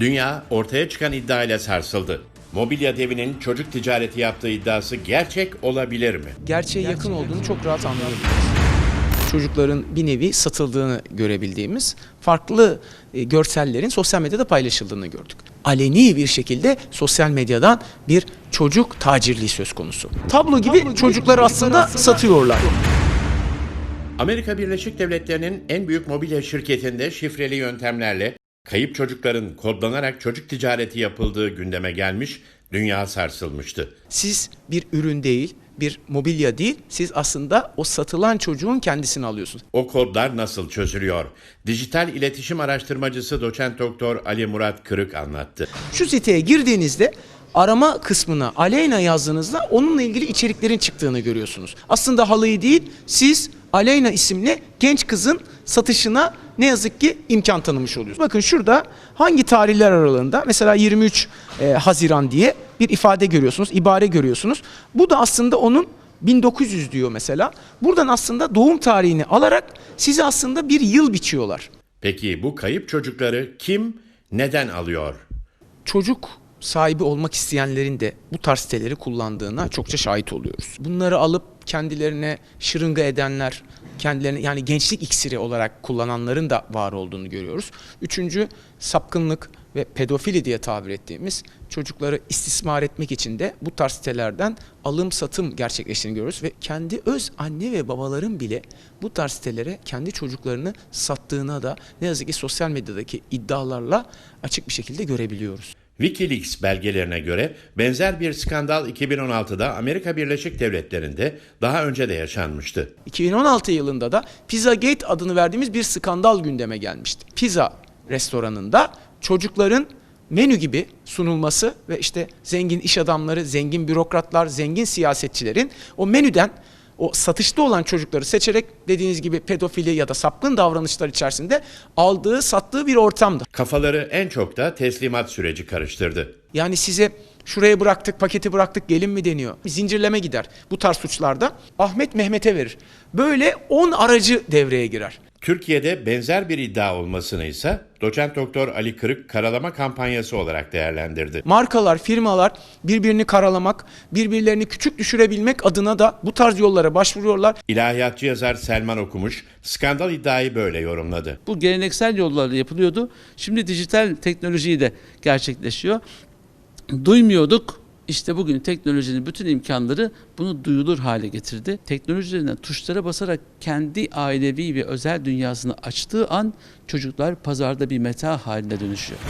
Dünya ortaya çıkan iddiayla sarsıldı. Mobilya devinin çocuk ticareti yaptığı iddiası gerçek olabilir mi? gerçeğe yakın olduğunu çok rahat anlayabiliriz. Çocukların bir nevi satıldığını görebildiğimiz farklı e, görsellerin sosyal medyada paylaşıldığını gördük. Aleni bir şekilde sosyal medyadan bir çocuk tacirliği söz konusu. Tablo gibi çocukları aslında satıyorlar. Amerika Birleşik Devletleri'nin en büyük mobilya şirketinde şifreli yöntemlerle kayıp çocukların kodlanarak çocuk ticareti yapıldığı gündeme gelmiş, dünya sarsılmıştı. Siz bir ürün değil, bir mobilya değil, siz aslında o satılan çocuğun kendisini alıyorsunuz. O kodlar nasıl çözülüyor? Dijital iletişim araştırmacısı doçent doktor Ali Murat Kırık anlattı. Şu siteye girdiğinizde arama kısmına Aleyna yazdığınızda onunla ilgili içeriklerin çıktığını görüyorsunuz. Aslında halıyı değil, siz Aleyna isimli genç kızın satışına ne yazık ki imkan tanımış oluyorsunuz. Bakın şurada hangi tarihler aralığında mesela 23 e, Haziran diye bir ifade görüyorsunuz, ibare görüyorsunuz. Bu da aslında onun 1900 diyor mesela. Buradan aslında doğum tarihini alarak size aslında bir yıl biçiyorlar. Peki bu kayıp çocukları kim, neden alıyor? çocuk sahibi olmak isteyenlerin de bu tarz siteleri kullandığına çokça şahit oluyoruz. Bunları alıp kendilerine şırınga edenler, kendilerini yani gençlik iksiri olarak kullananların da var olduğunu görüyoruz. Üçüncü sapkınlık ve pedofili diye tabir ettiğimiz çocukları istismar etmek için de bu tarz sitelerden alım satım gerçekleştiğini görüyoruz ve kendi öz anne ve babaların bile bu tarz sitelere kendi çocuklarını sattığına da ne yazık ki sosyal medyadaki iddialarla açık bir şekilde görebiliyoruz. Wikileaks belgelerine göre benzer bir skandal 2016'da Amerika Birleşik Devletleri'nde daha önce de yaşanmıştı. 2016 yılında da Pizzagate adını verdiğimiz bir skandal gündeme gelmişti. Pizza restoranında çocukların menü gibi sunulması ve işte zengin iş adamları, zengin bürokratlar, zengin siyasetçilerin o menüden o satışta olan çocukları seçerek dediğiniz gibi pedofili ya da sapkın davranışlar içerisinde aldığı, sattığı bir ortamdı. Kafaları en çok da teslimat süreci karıştırdı. Yani size şuraya bıraktık, paketi bıraktık gelin mi deniyor. Zincirleme gider bu tarz suçlarda. Ahmet Mehmet'e verir. Böyle 10 aracı devreye girer. Türkiye'de benzer bir iddia olmasını ise doçent doktor Ali Kırık karalama kampanyası olarak değerlendirdi. Markalar, firmalar birbirini karalamak, birbirlerini küçük düşürebilmek adına da bu tarz yollara başvuruyorlar. İlahiyatçı yazar Selman Okumuş skandal iddiayı böyle yorumladı. Bu geleneksel yollarla yapılıyordu. Şimdi dijital teknolojiyi de gerçekleşiyor. Duymuyorduk. İşte bugün teknolojinin bütün imkanları bunu duyulur hale getirdi. Teknolojilerine tuşlara basarak kendi ailevi ve özel dünyasını açtığı an çocuklar pazarda bir meta haline dönüşüyor.